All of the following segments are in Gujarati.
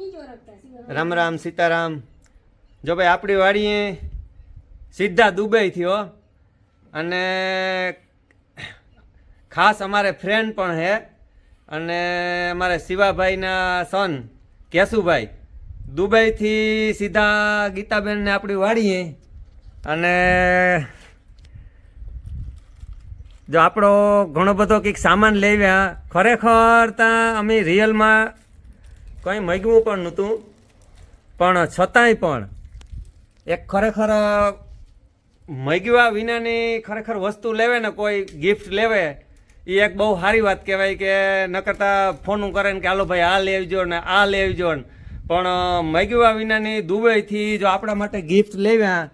રામ રામ સીતારામ. જો ભાઈ આપણી વાડીએ સીધા દુબઈ થયો અને ખાસ અમારે ફ્રેન્ડ પણ છે અને અમારે શિવાભાઈના સન કેશુભાઈ. દુબઈથી સીધા ગીતાબેનને આપણી વાડીએ. અને જો આપણો ઘણો બધો કંઈક સામાન લેવ્યા, ખરેખર ત્યાં અમે રિયલમાં કંઈ મગ્યું પણ નહોતું. પણ છતાંય પણ એક ખરેખર મગ્યા વિનાની ખરેખર વસ્તુ લેવે ને કોઈ ગિફ્ટ લેવે એ એક બહુ સારી વાત કહેવાય કે ન કરતા ફોન કરે ને કે, હાલો ભાઈ, આ લેવજો ને આ લેવજો ને. પણ મગ્યા વિનાની દુબઈથી જો આપણા માટે ગિફ્ટ લેવ્યા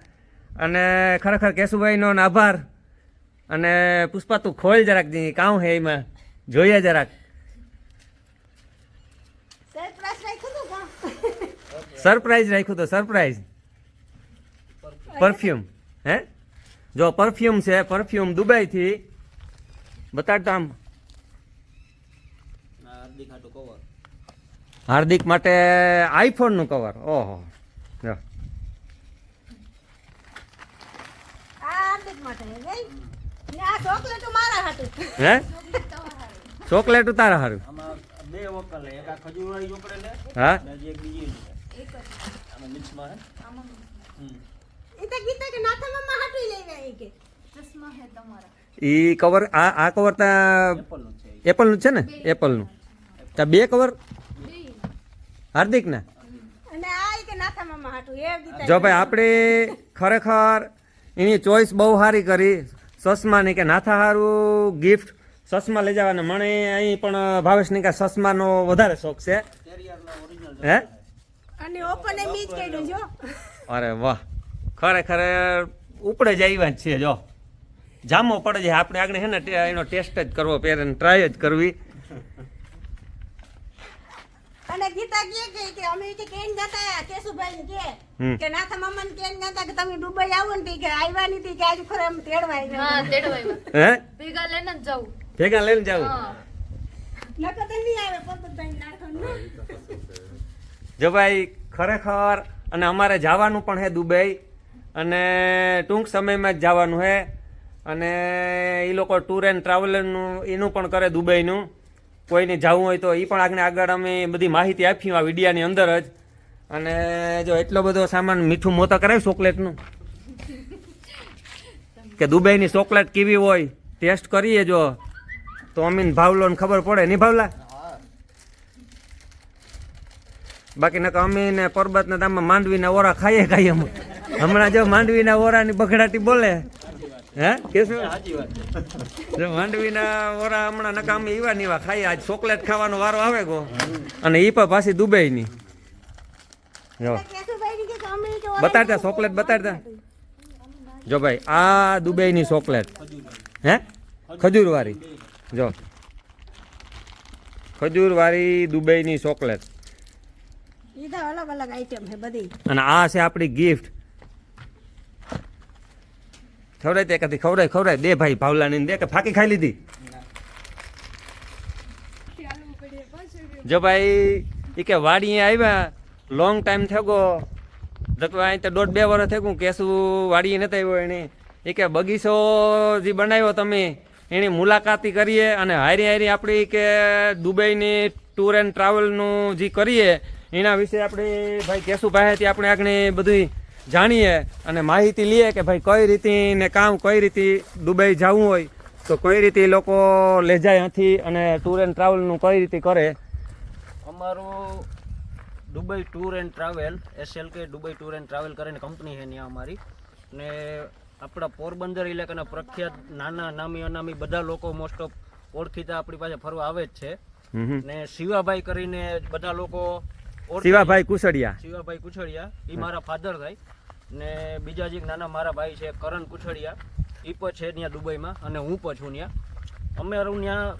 અને ખરેખર કેશુભાઈનો આભાર. અને પુષ્પા તું ખોલ જરાક કામ હે એમાં? જોઈએ જરાક. સરપ્રાઈઝ રાખ્યું તો સરપ્રાઈઝ પરફ્યુમ હે? જો પરફ્યુમ છે પરફ્યુમ દુબઈથી બતાડતો આમ. હાર્દિક માટે આઈફોનનું કવર ઓહો. જો. હે? ચોકલેટ ઉતારા હારું. ઈ કવર આ આ કવર તા છે એપલનું છે ને? એપલનું. તા બે કવર હાર્દિકના? જો ભાઈ આપણે ખરેખર એની ચોઈસ બહુ સારી કરી. સસમાની કે નાથા સારું ગિફ્ટ સસમા લઈ જવાના. મને અહીં પણ ભાવેશની કે સસમાનો વધારે શોખ છે. હે? અને ઓપન બીજ કર્યું જો. અરે વાહ. ખરેખર ઉપડે જ આવ્યા જ છે જો. જામો પડે છે. આપણે આગળ છે ને એનો ટેસ્ટ જ કરવો પહેરે ટ્રાય જ કરવી. અને ગીતા કે કે કે અમે કે કેન જતા કેશુભાઈ ને કે કે નાથા મામા ને કેન જતા કે તમે દુબઈ આવો ને કે આવ્યા નથી તી કે આજ ખરે એમ તેડવા આવ્યા. હા તેડવાય હે? ભેગા લઈને જ જાવ. ભેગા લઈને જાવ? હા. નકર તો નહીં આવે પરબતભાઈ નાખો જો ભાઈ ખરેખર અને અમારે જવાનું પણ છે દુબઈ અને ટૂંક સમયમાં જ જવાનું છે અને એ લોકો ટૂર એન્ડ ટ્રાવેલરનું એનું પણ કરે દુબઈનું. કોઈને જવું હોય તો એ પણ આગળ આગળ અમે બધી માહિતી આપી આ વિડીયાની અંદર જ. અને જો એટલો બધો સામાન મીઠું મોતા કરાય ચોકલેટનું? કે દુબઈની ચોકલેટ કેવી હોય, ટેસ્ટ કરીએ જો. તો અમીન ભાવલોને ખબર પડે, નહીં ભાવલા? બાકી નકા અમે ને પરબતના દામમાં માંડવીના ઓરા ખાઈએ ખાઈએ અમે. હમણાં જો માંડવીના ઓરાની બગડાટી બોલે, હે? શું? જો માંડવીના ઓરા હમણાં નકા અમે ઈવા નીવા ખાઈએ. આજ ચોકલેટ ખાવાનો વારો આવે ગો. અને ઈ પણ પાછી દુબઈની. જો. બતાડતા, ચોકલેટ બતાડતા. જો ભાઈ, આ દુબઈની ચોકલેટ. હે? ખજૂરવાળી. જો. ખજૂરવાળી દુબઈની ચોકલેટ. તો અલગ અલગ આઈટમ છે બધી. અને આ છે આપણી ગિફ્ટ ખવડાય તે કદી ખવડાય ખવડાય. દે ભાઈ ભાવલાની દે કે ફાકી ખાઈ લીધી. જો ભાઈ એ કે વાડીએ આવ્યા લોંગ ટાઈમ થયો ગો તો અહીં તો દોઢ બે વર્ષ થઈ ગયું કેસું વાડીએ નથી આવ્યો એને એ કે બગીચો જે બનાવ્યો તમે, એની મુલાકાતી કરીએ અને હારી હારી આપણી કે દુબઈની ટૂર એન્ડ ટ્રાવેલનું જે કરીએ એના વિશે આપણે ભાઈ કેશું પાસેથી આપણે આગળ બધું જાણીએ અને માહિતી લઈએ કે ભાઈ કઈ રીતે ને કામ કઈ રીતે દુબઈ જવું હોય તો કઈ રીતે લોકો લઈ જાય અહીંથી અને ટૂર એન્ડ ટ્રાવેલનું કઈ રીતે કરે અમારું Dubai tour and travel SL કે દુબઈ ટૂર એન્ડ ટ્રાવેલ કરીને કંપની છે ત્યાં અમારી ને આપણા પોરબંદર ઇલાકાના પ્રખ્યાત નાના નામી અનામી બધા લોકો મોસ્ટ ઓફ ઓળખીતા આપણી પાસે ફરવા આવે જ છે. ને શિવાભાઈ કરીને બધા લોકો. શિવાભાઈ કુછડિયા. શિવાભાઈ કુછડિયા. એ મારા ફાધર થાય ને બીજા જે નાના મારા ભાઈ છે કરણ કુછડિયા. એ પણ છે ત્યાં દુબઈમાં અને હું પણ છું ત્યાં અમે રહું ત્યાં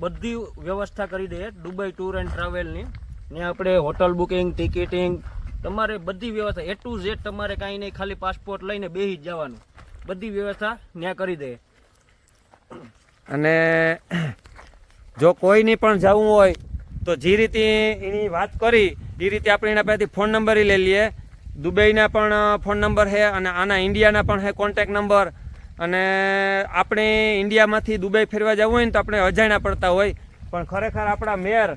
બધી વ્યવસ્થા કરી દઈએ દુબઈ ટૂર એન્ડ ટ્રાવેલની ત્યાં આપણે હોટલ બુકિંગ ટિકિટિંગ તમારે બધી વ્યવસ્થા એ ટુ ઝેડ તમારે કાંઈ નહીં ખાલી પાસપોર્ટ લઈને બેસી જ જવાનું. બધી વ્યવસ્થા ત્યાં કરી દઈએ. અને જો કોઈને પણ જવું હોય તો જે રીતે એની વાત કરી એ રીતે આપણે એના પાસેથી ફોન નંબર લઈ લઈએ. દુબઈના પણ ફોન નંબર છે અને આના ઇન્ડિયાના પણ છે કોન્ટેક નંબર. અને આપણે ઇન્ડિયામાંથી દુબઈ ફેરવા જવું હોય ને તો આપણે અજાણ્યા પડતા હોય. પણ ખરેખર આપણા મેયર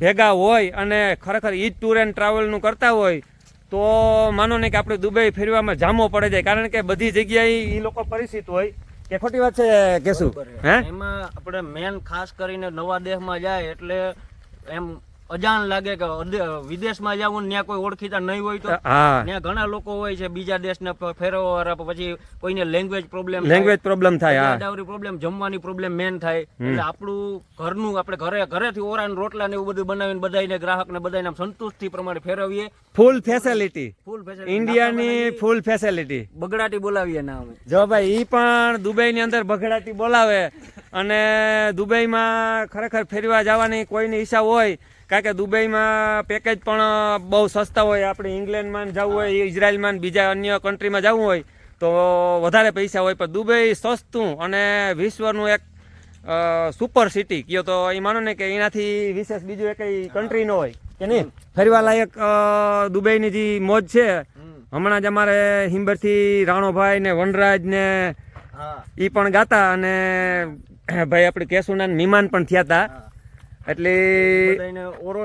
ભેગા હોય અને ખરેખર ઈ જ ટૂર એન્ડ ટ્રાવેલનું કરતા હોય તો માનો ને કે આપણે દુબઈ ફેરવામાં જામો પડે જાય. કારણ કે બધી જગ્યાએ એ લોકો પરિચિત હોય. કે ખોટી વાત છે કેશું? હે? એમાં આપણે મેન ખાસ કરીને નવા દેશમાં જાય એટલે એમ અજાણ લાગે કે વિદેશમાં જવું ને ત્યાં કોઈ ઓળખીતા નહીં હોય તો? ત્યાં ઘણા લોકો હોય છે બીજા દેશને ફેરવવા પછી કોઈને લેંગ્વેજ પ્રોબ્લેમ લેંગ્વેજ પ્રોબ્લેમ થાય ડાવરી પ્રોબ્લેમ જમવાની પ્રોબ્લેમ મેન થાય. એટલે આપણું ઘરનું આપણે ઘરે ઘરેથી ઓરાન રોટલા ને એવું બધું બનાવીને બધાને ગ્રાહક ને બધાને સંતુષ્ટિ પ્રમાણે ફેરવીએ. ફૂલ ફેસિલિટી ફૂલ ઇન્ડિયાની ફૂલ ફેસિલિટી બગડાટી બોલાવીએ ના અમે. જો ભાઈ ઈ પણ દુબઈની અંદર બગડાટી બોલાવે. અને દુબઈમાં ખરેખર ફેરવા જવાની કોઈની ઈચ્છા હોય કારણ કે દુબઈમાં પેકેજ પણ બહુ સસ્તા હોય. આપણે ઇંગ્લેન્ડમાં જવું હોય ઇઝરાયલમાં બીજા અન્ય કન્ટ્રીમાં જવું હોય તો વધારે પૈસા હોય. પણ દુબઈ સસ્તું અને વિશ્વનું એક સુપર સિટી કયો તો એ માનો ને કે એનાથી વિશેષ બીજું એક કન્ટ્રી ન હોય. કે નહીં? ફરવા લાયક દુબઈની જે મોજ છે. હમણાં જ અમારે હિંબરથી રાણોભાઈ ને વનરાજ ને એ પણ ગાતા અને ભાઈ આપણે કેશુના મીમાન પણ થયા હતા એટલે ઓરોન ઓરો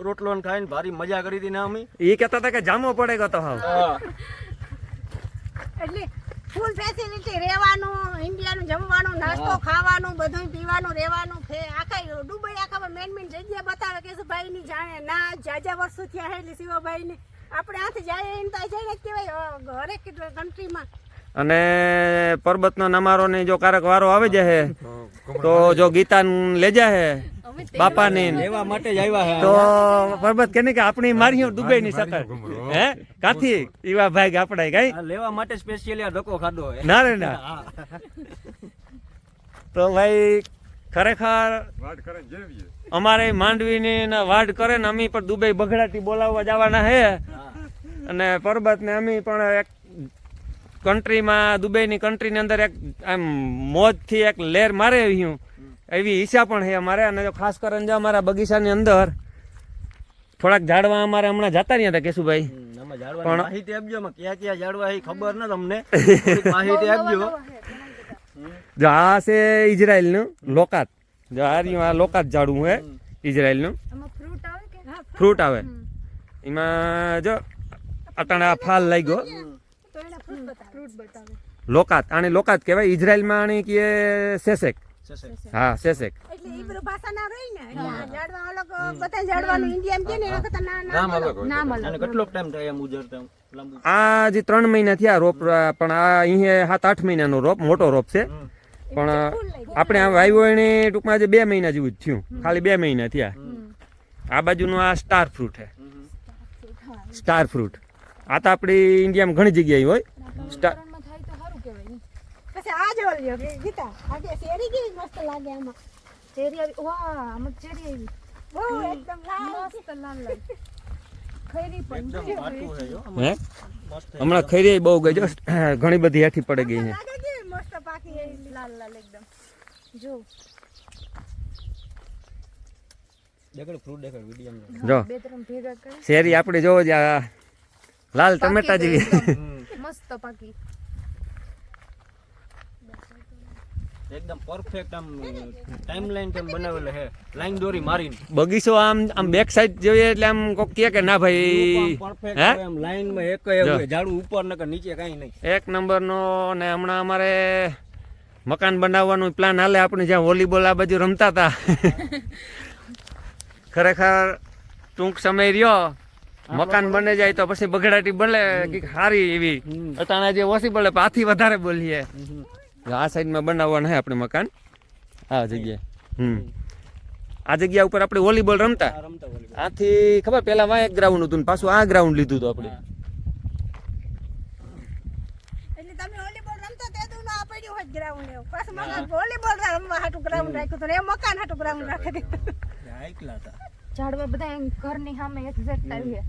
રોટલો ખાઈને ભારી મજા કરી હતી ને અમે. એ કહેતા હતા કે જામો પડે ગયો તો હાવ. એટલે ફૂલ ફેસિલિટી રહેવાનું ઇન્ડિયાનું જમવાનું નાસ્તો ખાવાનું બધું પીવાનું રહેવાનું ફે આખા દુબઈ આખા મેન મેન જગ્યા બતાવે કે ભાઈ ની જાણે ના જાજા વર્ષો થયા છે એટલે શિવભાઈ ને આપણે આથી જાય એમ તો જઈને કહેવાય હરેક કન્ટ્રીમાં અને પર્વતનો નમારો ને જો કારક વારો આવે જાય તો જો ગીતા લે જાય બાપાની ને લેવા માટે જ આવ્યા તો પરબત કે કે આપણી મારી દુબઈ ની સકર હે? કાથી ઈવા ભાઈ આપડા કઈ? લેવા માટે સ્પેશિયલી આ ધક્કો ખાધો ના રે ના. તો ભાઈ ખરેખર અમારે માંડવીની ને વાડ કરે ને અમે પણ દુબઈ બગડાટી બોલાવવા જવાના હે. અને પરબત ને અમે પણ એક કન્ટ્રીમાં દુબઈની કન્ટ્રીની અંદર એક આમ મોજથી એક લેર મારે આવ્યું એવી ઈચ્છા પણ છે અમારે. અને જો ખાસ કરીને જો અમારા બગીચાની અંદર થોડાક ઝાડવા અમારે હમણાં જતા રહ્યા હતા કેશુભાઈ. પણ- માહિતી આપજો ક્યાં ક્યાં ઝાડવા એ ખબર ન તમને માહિતી આપજો. જો આ છે ઇઝરાયલનું લોકાત. જો આ રહ્યું આ લોકાત ઝાડવું છે ઇઝરાયલનું ફ્રૂટ આવે કે? હા ફ્રૂટ આવે. એમાં જો અટાણે આ ફાલ લાગ્યો. તો એને ફ્રૂટ બતાવે. ફ્રૂટ બતાવે લોકાત. આને લોકાત કહેવાય. ઇઝરાયલમાં આને કહે સેસેક. હા સેસેક એટલે ઈ બધું ભાષા ના રહી ને? ઝાડવા અલગ બધા ઝાડવાનું એમ કે ને એના કરતા ના નામ અલગ નામ અલગ. અને કેટલો ટાઈમ થાય એમ ઉજરતા લાંબુ. આ જે ત્રણ મહિના થયા રોપ પણ આ અહીંયા સાત આઠ મહિનાનો રોપ મોટો રોપ છે. પણ આપણે આ વાવ્યો એને ટૂંકમાં આજે બે મહિના જેવું જ થયું. ખાલી બે મહિના થયા. આ બાજુનું આ સ્ટાર ફ્રૂટ છે. સ્ટાર ફ્રૂટ આ તો આપણી ઇન્ડિયામાં ઘણી જગ્યાએ હોય. સ્ટાર પછી આ જો લ્યો કે ગીતા. આજે શેરી કેવી મસ્ત લાગે આમાં. ચેરી આવી વાહ આમાં ચેરી આવી. બહુ એકદમ લાલ. મસ્ત લાલ લાલ ખૈરી પણ એકદમ ઘાટું છે જો હે. હમણાં ખરી બહુ ગઈ. જો ઘણી બધી હેઠી પડી ગઈ છે. લાગે મસ્ત પાકી લાલ લાલ એકદમ. જો. દેખાડ ફ્રૂટ દેખાડ વીડિયો જો. બે ત્રણ ભેગા કરી. શેરી આપણે જોવો જ લાલ ટમેટા જેવી. મસ્ત પાકી. એકદમ પરફેક્ટ આમ ટાઈમલાઈન લાઈન બનાવેલો છે. લાઈન દોરી મારીને. બગીચો આમ આમ બેક સાઈડ જોઈએ એટલે આમ કોક કહે કે ના ભાઈ પરફેક્ટ આમ એમ લાઈનમાં એક ઝાડુ ઉપર નકર નીચે કાઈ નહીં. એક નંબરનો ને હમણાં અમારે મકાન બનાવવાનું પ્લાન હાલે આપણે જ્યાં વોલીબોલ આ બાજુ રમતા હતા. ખરેખર ટૂંક સમય રહ્યો. મકાન બને જાય તો પછી બગડાટી બને કે સારી એવી. અટાણા જે ઓછી બને પાથી વધારે બોલીએ. આ સાઈડમાં બનાવવાના છે આપણે મકાન. આ જગ્યાએ. હમ. આ જગ્યા ઉપર આપણે વોલીબોલ રમતા? રમતા આથી ખબર પેલા માં એક ગ્રાઉન્ડ હતું ને પાછું આ ગ્રાઉન્ડ લીધું હતું આપણે. એટલે તમે વોલીબોલ રમતા તે દુનો આ પડ્યું હોય ગ્રાઉન્ડ એવું પાછું મકાન વોલીબોલ રમવા હાટું ગ્રાઉન્ડ રાખ્યું હતું મકાન હાટું ગ્રાઉન્ડ રાખી દીધું આ એકલા હતા. ઝાડવા બધા એમ ઘરની સામે એક્ઝેક્ટ આવી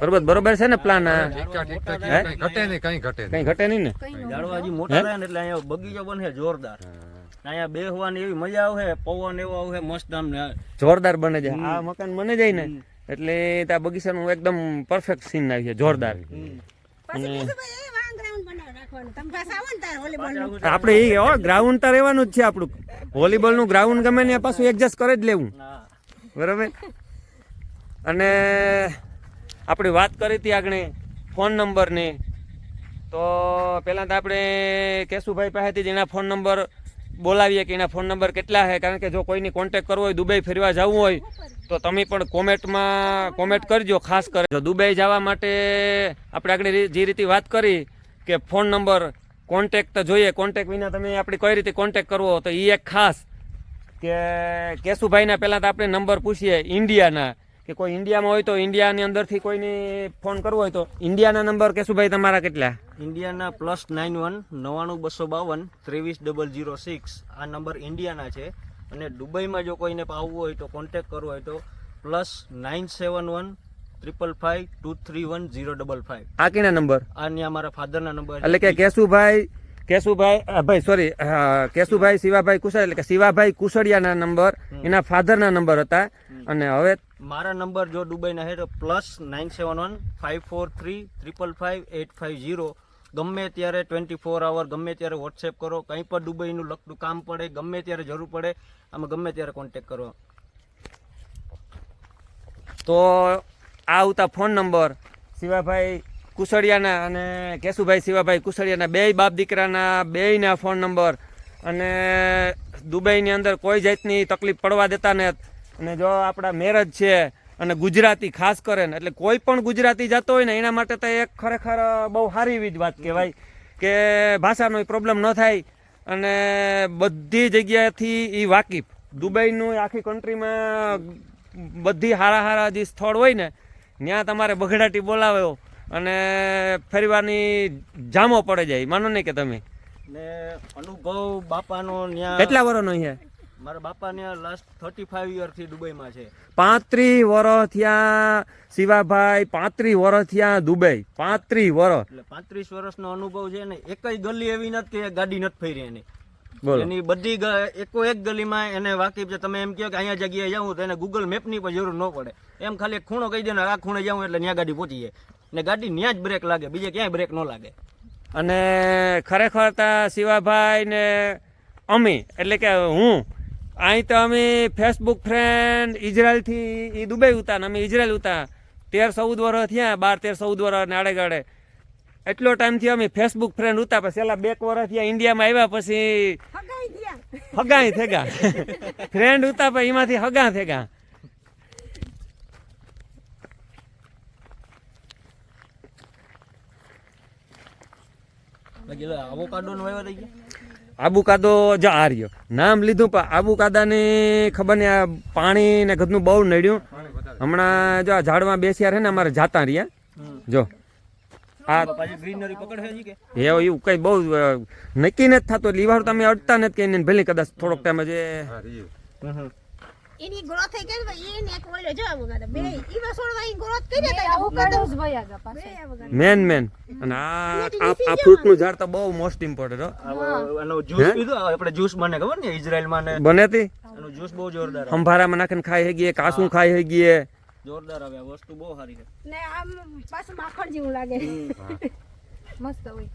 બરોબર બરોબર છે ને પ્લાન ઘટે નહીં કઈ ઘટે કઈ ઘટે નહીં ને? કઈ ઝાડવા મોટા રહે ને એટલે અહીંયા બગીચો બનશે જોરદાર. અહીંયા બેહવાની એવી મજા આવે પવન એવો આવે મસ્ત આમ જોરદાર બને છે આ મકાન બને જાય ને એટલે ત્યાં બગીચાનું એકદમ પરફેક્ટ સીન આવી છે જોરદાર. પછી કેશુભાઈ એ વાં ગ્રાઉન્ડ બનાવી રાખવાનું. તમે પાછા આવો ને તાર વોલીબોલનું આપણે એ ગ્રાઉન્ડ તો રહેવાનું જ છે આપણું. વોલીબોલનું ગ્રાઉન્ડ ગમે ને પાછું એડજસ્ટ કરી જ લેવું. બરાબર? અને આપણે વાત કરી હતી આગળ ફોન નંબરની, તો પહેલાં તો આપણે કેશુભાઈ પાસેથી જ એના ફોન નંબર બોલાવીએ કે એના ફોન નંબર કેટલા છે? કારણ કે જો કોઈની કોન્ટેક કરવો હોય, દુબઈ ફરવા જવું હોય, તો તમે પણ કોમેન્ટમાં કોમેન્ટ કરજો, ખાસ કરજો દુબઈ જવા માટે આપણે આગળ જે રીતે વાત કરી કે ફોન નંબર કોન્ટેક તો જોઈએ કોન્ટેક વિના તમે આપણે કઈ રીતે કોન્ટેક કરવો તો એ એક ખાસ કે કેશુભાઈના પહેલાં તો આપણે નંબર પૂછીએ, ઇન્ડિયાના. કે કોઈ ઇન્ડિયામાં હોય તો ઇન્ડિયાની અંદરથી કોઈને ફોન કરવો હોય તો ઇન્ડિયાના નંબર કેશુભાઈ તમારા કેટલા? ઇન્ડિયાના પ્લસ નાઇન વન નવ્વાણું બસો બાવન ત્રેવીસ ડબલ જીરો સિક્સ આ નંબર ઇન્ડિયાના છે. અને દુબઈમાં જો કોઈને આવવું હોય તો કોન્ટેક કરવો હોય તો plus nine seven one triple five two three one zero double five આ કેના નંબર આ અમારા મારા ફાધરના નંબર એટલે કે કેશુભાઈ કેશુભાઈ ભાઈ સોરી કેશુભાઈ શિવાભાઈ કુશળ એટલે કે શિવાભાઈ કુશળિયાના નંબર એના ફાધરના નંબર હતા. અને હવે મારા નંબર જો દુબઈના હે તો plus nine seven one five four three triple five eight five zero ગમે ત્યારે ટ્વેન્ટી ફોર આવર ગમે ત્યારે વોટ્સએપ કરો, કંઈ પણ દુબઈનું લગતું કામ પડે, ગમે ત્યારે જરૂર પડે, આમાં ગમે ત્યારે કોન્ટેક કરો. તો આ આવતા ફોન નંબર શિવાભાઈ કુસળિયાના અને કેશુભાઈ શિવાભાઈ કુસળિયાના બે બાપ દીકરાના બેયના ફોન નંબર અને દુબઈની અંદર કોઈ જાતની તકલીફ પડવા દેતા ને અને જો આપણા મેરેજ છે અને ગુજરાતી ખાસ કરે ને એટલે કોઈ પણ ગુજરાતી જતો હોય ને એના માટે તો એક ખરેખર બહુ સારી એવી જ વાત કહેવાય કે ભાષાનો પ્રોબ્લેમ ન થાય અને બધી જગ્યાએથી એ વાકીફ. દુબઈનું આખી કન્ટ્રીમાં બધી હારા હારા જે સ્થળ હોય ને ત્યાં તમારે બગડાટી બોલાવ્યો અને ફેરવાની જામો પડે જાય. માનો નહીં કે તમે. ને અનુભવ બાપાનો કેટલા વર્ષનો છે મારા બાપા ને લાસ્ટ થર્ટી ફાઈવ યરથી દુબઈમાં છે. પાંત્રી વર્ષ થયા શિવાભાઈ પાંત્રી વર્ષ થયા દુબઈ. પાંત્રી વર્ષ એટલે પાંત્રીસ વર્ષનો અનુભવ છે ને એકય ગલી એવી નથી કે ગાડી નથી ફરી એની. એની બધી એકો એક ગલીમાં એને વાકેફ છે. તમે એમ કહો કે અહીંયા જગ્યાએ જાઉં તો એને ગૂગલ મેપની પણ જરૂર ન પડે. એમ ખાલી ખૂણો કહી દે ને આ ખૂણે જાઉં એટલે ત્યાં ગાડી પહોંચી જાય. ને ગાડી ત્યાં જ બ્રેક લાગે બીજે ક્યાંય બ્રેક ન લાગે. અને ખરેખર તા શિવાભાઈ ને અમે એટલે કે હું અહીં તો અમે ફેસબુક ફ્રેન્ડ ઇઝરાયલથી એ દુબઈ ઉતા ને અમે ઇઝરાયલ ઉતા. તેર ચૌદ વર્ષ થયા બાર તેર ચૌદ વર્ષ નાડે ગાડે એટલો ટાઈમથી અમે ફેસબુક ફ્રેન્ડ ઉતા પછી છેલ્લા બે વર્ષ થયા ઇન્ડિયામાં આવ્યા પછી હગાઈ ગયા થેગા ફ્રેન્ડ ઉતા પછી એમાંથી હગા થેગા આવો કાઢો વાયવા થઈ ગયા આબુ કાદો જો આ રહ્યો. નામ લીધું પણ આબુ કાદાની ખબર ને આ પાણી ને ગધનું બહુ નડ્યું. હમણાં જો આ ઝાડમાં બેસ્યા રહે ને અમારે જાતા રહ્યા. જો. આ હજી એવું કઈ બહુ નક્કી નથી થતું. લીવાડું તમે અડતા નથી કે ભલે કદાચ થોડોક ટાઈમ જે એની ગ્રોથ થઈ ગઈ ભાઈ એને એક ઓલો જો આવું ગાતા બે ઈ વસોડવા ઈ ગ્રોથ કરી દેતા આવું કાઢો જ ગયા પાછા આવું ગાતા. Man man. અને આ આ- ફ્રૂટનું ઝાડ તો બહુ મોસ્ટ ઇમ્પોર્ટન્ટ હો. આનો જ્યુસ પીધો? આપણે જ્યુસ બને ખબર ને ઇઝરાયલમાં ને બને તી? આનો જ્યુસ બહુ જોરદાર આવે. સંભારામાં નાખીને ખાઈ હગીએ કાસું ખાઈ હગીએ જોરદાર આવે વસ્તુ બહુ સારી છે. ને આમ પાછું માખણ જેવું લાગે. મસ્ત હોય.